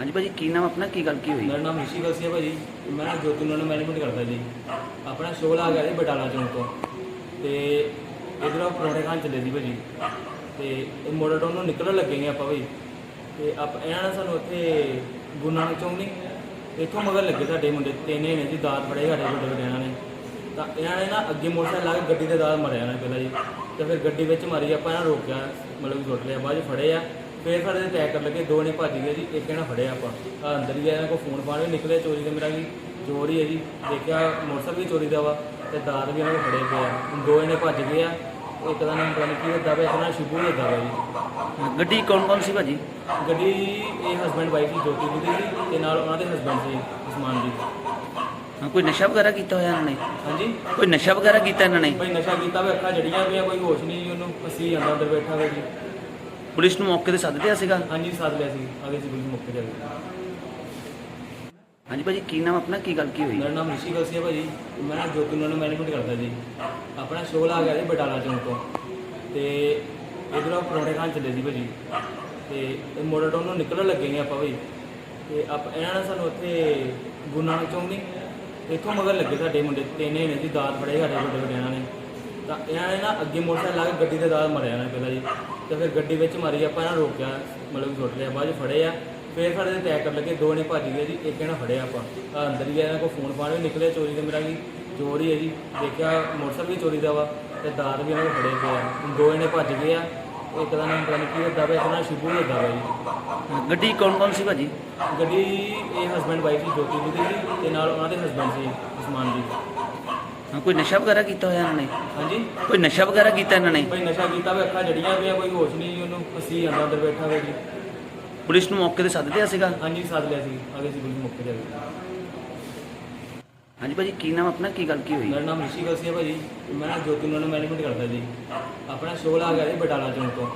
ਹਾਂਜੀ ਭਾਜੀ, ਕੀ ਨਾਮ ਆਪਣਾ? ਕੀ ਗੱਲ ਕੀ ਹੋਈ? ਮੇਰਾ ਨਾਮ ਰਿਸ਼ੀ ਕਲਸੀਆ ਭਾਜੀ। ਮੈਂ ਨਾ ਜੋਤੀ ਨਾਲ ਮੈਨੇਜਮੈਂਟ ਕਰਦਾ ਜੀ। ਆਪਣਾ ਸ਼ੋਅ ਲਾ ਗਿਆ ਜੀ ਬਟਾਲਾ ਚੌਂਕ ਤੋਂ। ਤੇ ਇਧਰੋਂ ਪਰੌਂਠੇ ਖਾਣ ਚੱਲੇ ਸੀ ਭਾਜੀ। ਤੇ ਇਹ ਮੋਡਲ ਟਾਊਨ ਨੂੰ ਨਿਕਲਣ ਲੱਗੇ ਨੇ ਆਪਾਂ ਭਾਈ ਤੇ ਆਪ ਇਹਨਾਂ ਨੇ ਸਾਨੂੰ ਉੱਥੇ ਗੁਰੂ ਨਾਨਕ ਚੌਂਕ ਨਹੀਂ ਇੱਥੋਂ ਮਗਰ ਲੱਗੇ ਸਾਡੇ ਮੁੰਡੇ। ਤਿੰਨੇ ਨੇ ਜੀ, ਦਾਤ ਫੜੇ ਸਾਡੇ ਵੱਡੇ ਵੱਡੇ ਇਹਨਾਂ ਨੇ। ਤਾਂ ਇਹਨਾਂ ਨੇ ਨਾ ਅੱਗੇ ਮੋਟਰਸਾਈਕਲ ਲਾ ਕੇ ਗੱਡੀ ਦੇ ਦਾਤ ਮਾਰਿਆ ਨਾ ਪਹਿਲਾਂ ਜੀ। ਤੇ ਫਿਰ ਗੱਡੀ ਵਿੱਚ ਮਾਰੀ, ਆਪਾਂ ਇਹਨਾਂ ਰੋਕਿਆ। ਮਤਲਬ ਕਿ ਸੁੱਟ ਲਿਆ, ਬਾਅਦ 'ਚ ਫੜੇ ਆ। ਫਿਰ ਸਾਡੇ ਤੇ ਅਟੈਕ ਕਰਨ ਲੱਗੇ ਦੋ ਨੇ ਭੱਜ ਗਏ ਜੀ ਇੱਕ ਇਹਨਾਂ ਫੜਿਆ ਆਪਾਂ। ਆਹ ਅੰਦਰ ਹੀ ਆ ਇਹਨਾਂ ਕੋਲ ਫੋਨ ਫਾਨ ਵੀ ਨਿਕਲੇ ਚੋਰੀ ਦਾ ਮੇਰਾ ਵੀ ਚੋਰੀ ਹੈ ਜੀ। ਦੇਖਿਆ ਮੋਟਰਸਾਈਕਲ ਵੀ ਚੋਰੀ ਦਾ ਵਾ ਤੇ ਦਾਤ ਵੀ ਇਹਨਾਂ ਕੋਲ ਫੜੇ ਪਏ ਆ। ਦੋ ਇਹਨੇ ਭੱਜ ਗਏ ਆ ਇੱਕ ਦਾ ਨਾਮ ਪਤਾ ਨਹੀਂ ਕੀ ਹੁੰਦਾ ਵਾ ਇੱਕ ਦਾ ਸ਼ਿਬੂ ਹੁੰਦਾ ਵਾ ਜੀ। ਗੱਡੀ ਕੌਣ ਕੌਣ ਸੀ ਭਾਜੀ? ਗੱਡੀ ਇਹ ਹਸਬੰਡ ਵਾਈਫ ਦੀ ਜੋਤੀ ਦੀ ਸੀ ਤੇ ਨਾਲ ਉਹਨਾਂ ਦੇ ਹਸਬੰਡ ਸੀ ਉਸਮਾਨ ਜੀ। ਹਾਂ, ਕੋਈ ਨਸ਼ਾ ਵਗੈਰਾ ਕੀਤਾ ਹੋਇਆ ਇਹਨਾਂ ਨੇ? ਹਾਂਜੀ? ਕੋਈ ਨਸ਼ਾ ਵਗੈਰਾ ਕੀਤਾ ਇਹਨਾਂ ਨੇ? ਭਾਈ ਨਸ਼ਾ ਕੀਤਾ ਵੇ ਅੱਖਾਂ ਜੜੀਆਂ ਪਈਆਂ ਕੋਈ ਹੋਸ਼ ਨਹੀਂ ਜੀ ਉਹਨੂੰ ਅਸੀਂ ਜਾਂਦਾ ਅੰਦਰ ਬੈਠਾ ਹੋਇਆ ਜੀ। ਪੁਲਿਸ ਨੂੰ ਮੌਕੇ ਤੇ ਸੱਦ ਦਿਆ ਸੀਗਾ? ਹਾਂਜੀ ਸਾਥ ਲਿਆ ਸੀ। ਅਗੇ ਸੀ ਪੁਲਿਸ ਮੁੱਕ ਜਾਵੇ ਹਾਂਜੀ ਭਾਜੀ ਕੀ ਨਾਮ ਆਪਣਾ? ਕੀ ਗੱਲ ਕੀ ਹੋਈ? ਮੇਰਾ ਨਾਮ ਰਿਸ਼ੀ ਕਲਸੀਆ ਭਾਜੀ। ਮੈਂ ਨਾ ਜੋਤੀ ਨਾਲ ਮੈਨੇਜਮੈਂਟ ਕਰਦਾ ਜੀ ਆਪਣਾ ਸ਼ੋਅ ਲਾ ਗਿਆ ਜੀ ਬਟਾਲਾ ਚੌਂਕ ਤੋਂ। ਤੇ ਇਧਰੋਂ ਪਰੌਂਠੇ ਖਾਣ ਚੱਲੇ ਸੀ ਭਾਜੀ। ਤੇ ਮੋਡਲ ਟਾਊਨ ਨੂੰ ਨਿਕਲਣ ਲੱਗੇ ਨੇ ਆਪਾਂ ਭਾਈ। ਤੇ ਆਪ ਇਹਨਾਂ ਨੇ ਸਾਨੂੰ ਉੱਥੇ ਗੁਰੂ ਨਾਨਕ ਚੌਂਕ ਨਹੀਂ ਇੱਥੋਂ ਮਗਰ ਲੱਗੇ ਸਾਡੇ ਮੁੰਡੇ। ਤਿੰਨੇ ਨੇ ਜੀ ਦਾਤ ਫੜੇ ਸਾਡੇ ਵੱਡੇ ਵੱਡੇ ਇਹਨਾਂ ਨੇ। ਤਾਂ ਇਹਨਾਂ ਨੇ ਨਾ ਅੱਗੇ ਮੋਟਰਸਾਈਕਲ ਲਾ ਕੇ ਗੱਡੀ ਦੇ ਦਾਤ ਮਾਰਿਆ ਨਾ ਪਹਿਲਾਂ ਜੀ। ਤੇ ਫਿਰ ਗੱਡੀ ਵਿੱਚ ਮਾਰੀ ਆਪਾਂ ਇਹਨਾਂ ਰੋਕਿਆ ਮਤਲਬ ਕਿ ਸੁੱਟ ਲਿਆ ਬਾਅਦ 'ਚ ਫੜੇ ਆ। ਫਿਰ ਸਾਡੇ ਤੇ ਅਟੈਕ ਕਰਨ ਲੱਗੇ ਦੋ ਨੇ ਭੱਜ ਗਏ ਜੀ ਇੱਕ ਇਹਨਾਂ ਫੜਿਆ ਆਪਾਂ। ਆਹ ਅੰਦਰ ਹੀ ਆ ਇਹਨਾਂ ਕੋਲ ਫੋਨ ਫਾਨ ਵੀ ਨਿਕਲੇ ਚੋਰੀ ਦਾ ਮੇਰਾ ਵੀ ਚੋਰੀ ਹੈ ਜੀ। ਦੇਖਿਆ ਮੋਟਰਸਾਈਕਲ ਵੀ ਚੋਰੀ ਦਾ ਵਾ ਤੇ ਦਾਤ ਵੀ ਇਹਨਾਂ ਕੋਲ ਫੜੇ ਪਏ ਆ। ਦੋ ਇਹਨੇ ਭੱਜ ਗਏ ਆ ਇੱਕ ਦਾ ਨਾਮ ਪਤਾ ਨਹੀਂ ਕੀ ਹੁੰਦਾ ਵਾ ਇੱਕ ਦਾ ਸ਼ਿਬੂ ਹੁੰਦਾ ਵਾ ਜੀ। ਗੱਡੀ ਕੌਣ ਕੌਣ ਸੀ ਭਾਜੀ? ਗੱਡੀ ਇਹ ਹਸਬੰਡ ਵਾਈਫ ਦੀ ਜੋਤੀ ਦੀ ਸੀ ਤੇ ਨਾਲ ਉਹਨਾਂ ਦੇ ਹਸਬੰਡ ਸੀ ਉਸਮਾਨ ਜੀ। ਕੋਈ ਨਸ਼ਾ ਵਗੈਰਾ ਕੀਤਾ ਹੋਇਆ ਇਹਨਾਂ ਨੇ? ਹਾਂਜੀ। ਕੋਈ ਨਸ਼ਾ ਵਗੈਰਾ ਕੀਤਾ ਇਹਨਾਂ ਨੇ? ਭਾਈ ਨਸ਼ਾ ਕੀਤਾ ਵੇ ਅੱਖਾਂ ਜੜੀਆਂ ਪਈਆਂ ਕੋਈ ਹੋਸ਼ ਨਹੀਂ ਉਹਨੂੰ ਅਸੀਂ ਜਾਂਦਾ ਅੰਦਰ ਬੈਠਾ ਹੋਇਆ ਜੀ। ਪੁਲਿਸ ਨੂੰ ਮੌਕੇ ਤੇ ਸੱਦ ਦਿਆ ਸੀਗਾ? ਹਾਂਜੀ ਸਾਥ ਲਿਆ ਸੀ ਅਗੇ ਸੀ ਪੁਲਿਸ ਮੁੱਕ ਜਾਵੇ ਹਾਂਜੀ ਭਾਜੀ ਕੀ ਨਾਮ ਆਪਣਾ ਕੀ ਗੱਲ ਕੀ ਹੋਈ? ਮੇਰਾ ਨਾਮ ਰਿਸ਼ੀ ਕਲਸੀਆ ਭਾਜੀ ਮੈਂ ਨਾ ਜੋਤੀ ਨਾਲ ਮੈਨੇਜਮੈਂਟ ਕਰਦਾ ਜੀ ਆਪਣਾ ਸ਼ੋਅ ਲਾ ਗਿਆ ਜੀ ਬਟਾਲਾ ਚੌਂਕ ਤੋਂ।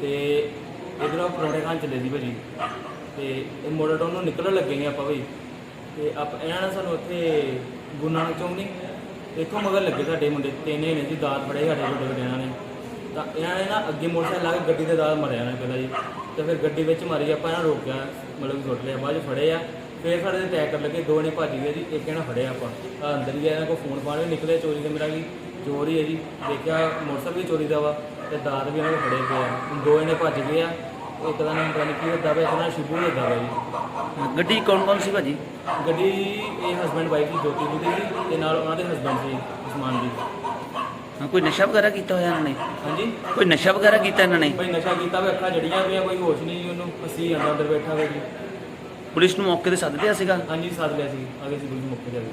ਤੇ ਇਧਰੋਂ ਪਰੌਂਠੇ ਖਾਣ ਚੱਲੇ ਸੀ ਭਾਜੀ। ਤੇ ਇਹ ਮੋਡਲ ਟਾਊਨ ਨੂੰ ਨਿਕਲਣ ਲੱਗੇ ਨੇ ਆਪਾਂ ਭਾਈ ਤੇ ਆਪ ਇਹਨਾਂ ਨੇ ਸਾਨੂੰ ਉੱਥੇ ਗੁਰੂ ਨਾਨਕ ਚੌਂਕ ਨਹੀਂ ਇੱਥੋਂ ਮਗਰ ਲੱਗੇ ਸਾਡੇ ਮੁੰਡੇ, ਤਿੰਨੇ ਨੇ ਜੀ ਦਾਤ ਫੜੇ ਸਾਡੇ ਵੱਡੇ ਵੱਡੇ ਇਹਨਾਂ ਨੇ। ਤਾਂ ਇਹਨਾਂ ਨੇ ਨਾ ਅੱਗੇ ਮੋਟਰਸਾਈਕਲ ਲਾ ਕੇ ਗੱਡੀ ਦੇ ਦਾਤ ਮਾਰਿਆ ਨਾ ਪਹਿਲਾਂ ਜੀ। ਤੇ ਫਿਰ ਗੱਡੀ ਵਿੱਚ ਮਾਰੀ, ਆਪਾਂ ਇਹਨਾਂ ਰੋਕਿਆ, ਮਤਲਬ ਕਿ ਸੁੱਟ ਲਿਆ, ਬਾਅਦ 'ਚ ਫੜੇ ਆ। ਫਿਰ ਸਾਡੇ ਤੇ ਅਟੈਕ ਲੱਗੇ, ਦੋ ਨੇ ਭੱਜ ਗਏ ਜੀ, ਇੱਕ ਇਹਨਾਂ ਫੜਿਆ ਆਪਾਂ। ਆਹ ਅੰਦਰ ਹੀ ਆ, ਇਹਨਾਂ ਕੋਲ ਫੋਨ ਫਾਨ ਵੀ ਨਿਕਲੇ, ਚੋਰੀ ਦਾ ਮੇਰਾ ਵੀ ਚੋਰੀ ਹੈ ਜੀ। ਦੇਖਿਆ ਮੋਟਰਸਾਈਕਲ ਵੀ ਚੋਰੀ ਦਾ ਵਾ, ਤੇ ਦਾਤ ਵੀ ਇਹਨਾਂ ਕੋਲ ਫੜੇ ਪਿਆ ਦੋ ਇਹਨੇ ਭੱਜ ਗਏ ਆ ਇੱਕ ਦਾ ਨਾਮ ਪਤਾ ਨਹੀਂ ਕੀ ਹੁੰਦਾ ਵਾ ਇੱਕ ਦਾ ਸ਼ਿਬੂ ਹੁੰਦਾ ਵਾ ਜੀ। ਗੱਡੀ ਕੌਣ ਕੌਣ ਸੀ ਭਾਜੀ ਗੱਡੀ ਇਹ ਹਸਬੰਡ ਵਾਈਫ ਦੀ ਜੋਤੀ ਦੀ ਸੀ ਤੇ ਨਾਲ ਉਹਨਾਂ ਦੇ ਹਸਬੰਡ ਸੀ ਉਸਮਾਨ ਜੀ ਹਾਂ, ਕੋਈ ਨਸ਼ਾ ਵਗੈਰਾ ਕੀਤਾ ਹੋਇਆ ਇਹਨਾਂ ਨੇ? ਹਾਂਜੀ? ਕੋਈ ਨਸ਼ਾ ਵਗੈਰਾ ਕੀਤਾ ਇਹਨਾਂ ਨੇ? ਭਾਈ ਨਸ਼ਾ ਕੀਤਾ ਵੇ ਅੱਖਾਂ ਜੜੀਆਂ ਪਈਆਂ ਕੋਈ ਹੋਸ਼ ਨਹੀਂ ਜੀ ਉਹਨੂੰ ਅਸੀਂ ਜਾਂਦਾ ਅੰਦਰ ਬੈਠਾ ਹੋਇਆ ਜੀ। ਪੁਲਿਸ ਨੂੰ ਮੌਕੇ ਤੇ ਸੱਦ ਦਿਆ ਸੀਗਾ? ਹਾਂਜੀ ਸਾਥ ਲਿਆ ਸੀ ਅਗੇ ਸੀ ਪੁਲਿਸ ਮੁੱਕ ਜਾਵੇ